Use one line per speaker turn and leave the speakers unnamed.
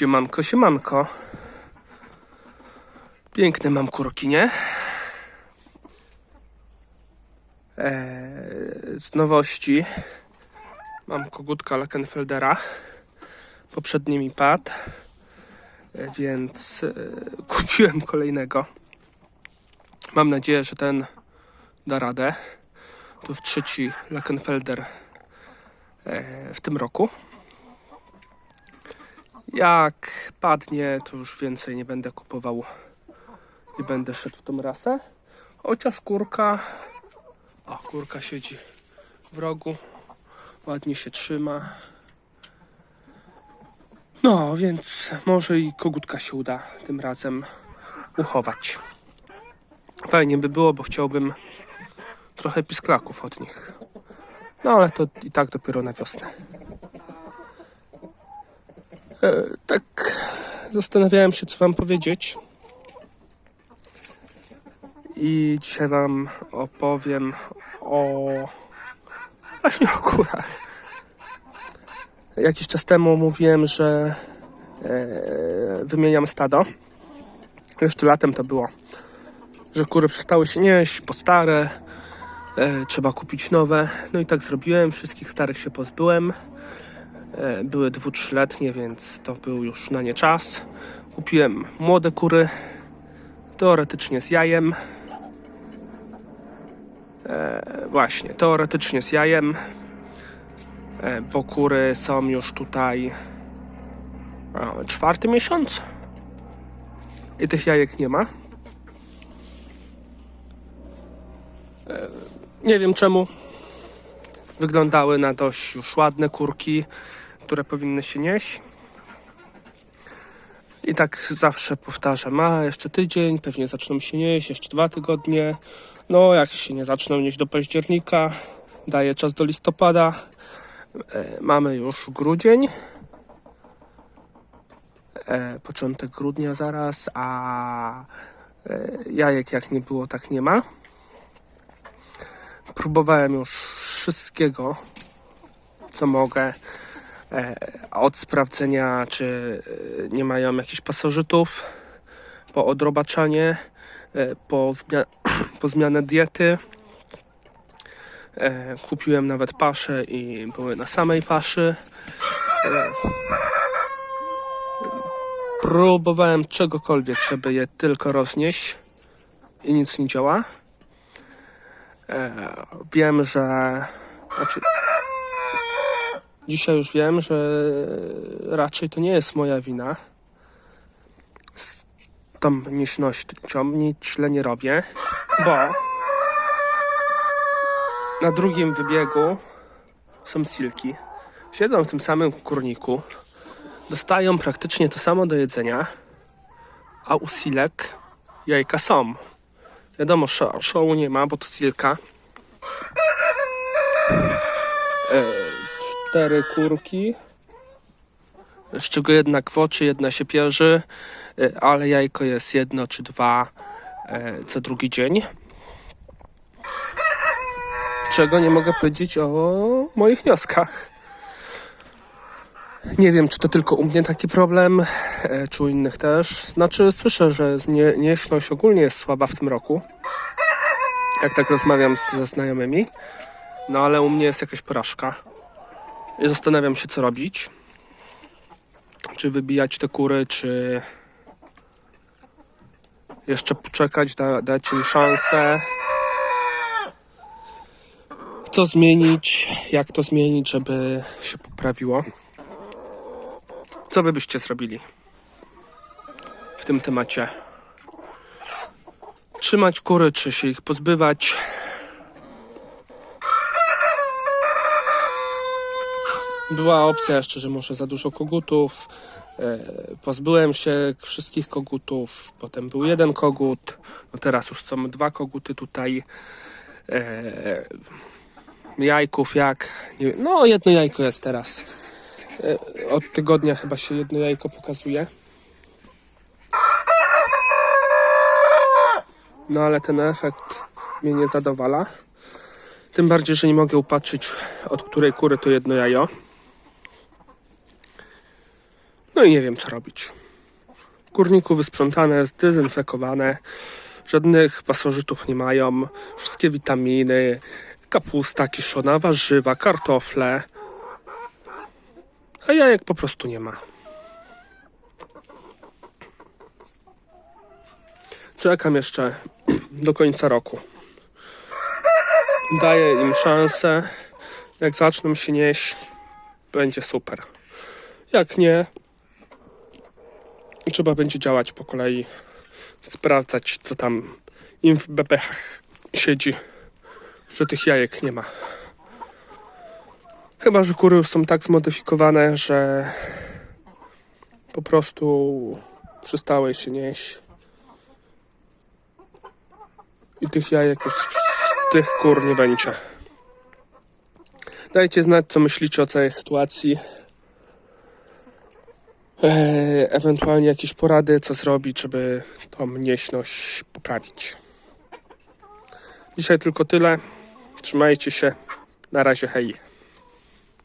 Siemanko, siemanko. Piękne mam kurki, nie? Eee, z nowości mam kogutka Lackenfeldera. Poprzedni mi padł, e, więc e, kupiłem kolejnego. Mam nadzieję, że ten da radę. To już trzeci Lackenfelder e, w tym roku. Jak padnie, to już więcej nie będę kupował. Nie będę szedł w tą rasę. Chociaż kurka. O, kurka siedzi w rogu. Ładnie się trzyma. No, więc może i kogutka się uda tym razem uchować. Fajnie by było, bo chciałbym trochę pisklaków od nich. No ale to i tak dopiero na wiosnę. E, tak zastanawiałem się, co wam powiedzieć. I dzisiaj wam opowiem o właśnie o kurach. Jakiś czas temu mówiłem, że e, wymieniam stado. Jeszcze latem to było, że kury przestały się nieść, po stare, e, trzeba kupić nowe. No i tak zrobiłem, wszystkich starych się pozbyłem. E, były dwu, trzyletnie, więc to był już na nie czas. Kupiłem młode kury, teoretycznie z jajem. E, właśnie, teoretycznie z jajem, e, bo kury są już tutaj a, czwarty miesiąc i tych jajek nie ma. E, nie wiem czemu. Wyglądały na dość już ładne kurki, które powinny się nieść. I tak zawsze powtarzam, a jeszcze tydzień, pewnie zaczną się nieść, jeszcze dwa tygodnie. No, jak się nie zaczną nieść do października, daję czas do listopada. E, mamy już grudzień. E, początek grudnia zaraz, a e, jajek jak nie było, tak nie ma. Próbowałem już wszystkiego, co mogę. E, od sprawdzenia, czy e, nie mają jakichś pasożytów, po odrobaczanie, e, po, po zmianę diety. Kupiłem nawet pasze i były na samej paszy. Próbowałem czegokolwiek, żeby je tylko roznieść i nic nie działa. E, wiem, że. Znaczy, dzisiaj już wiem, że raczej to nie jest moja wina. Z tą nieśnością nic źle nie robię, bo na drugim wybiegu są silki. Siedzą w tym samym kurniku, dostają praktycznie to samo do jedzenia, a u silek jajka są. Wiadomo, szołu nie ma, bo to silka. E, cztery kurki, z czego jedna kwoczy, jedna się pierzy, e, ale jajko jest jedno czy dwa e, co drugi dzień. Czego nie mogę powiedzieć o moich wnioskach. Nie wiem, czy to tylko u mnie taki problem, e, czy u innych też. Znaczy, słyszę, że nie, nieśność ogólnie jest słaba w tym roku. Jak tak rozmawiam z, ze znajomymi. No ale u mnie jest jakaś porażka. I zastanawiam się, co robić. Czy wybijać te kury, czy jeszcze poczekać, da, dać im szansę. Co zmienić, jak to zmienić, żeby się poprawiło. Co wy byście zrobili w tym temacie? Trzymać kury, czy się ich pozbywać? Była opcja jeszcze, że może za dużo kogutów. E, pozbyłem się wszystkich kogutów. Potem był jeden kogut. No teraz już są dwa koguty tutaj. E, jajków jak? No jedno jajko jest teraz. E, od tygodnia chyba się jedno jajko pokazuje. No ale ten efekt mnie nie zadowala. Tym bardziej, że nie mogę upatrzyć od której kury to jedno jajo. No i nie wiem co robić. W kurniku wysprzątane, zdezynfekowane, żadnych pasożytów nie mają, wszystkie witaminy, kapusta kiszona, warzywa, kartofle, a jajek po prostu nie ma. Czekam jeszcze do końca roku. Daję im szansę. Jak zaczną się nieść, będzie super. Jak nie, trzeba będzie działać po kolei, sprawdzać, co tam im w bebechach siedzi, że tych jajek nie ma. Chyba, że kury są tak zmodyfikowane, że po prostu przestały się nieść. I tych jajek już z tych kur nie będzie. Dajcie znać, co myślicie o całej sytuacji. Eee, ewentualnie jakieś porady, co zrobić, żeby tą nieśność poprawić. Dzisiaj tylko tyle. Trzymajcie się. Na razie, hej.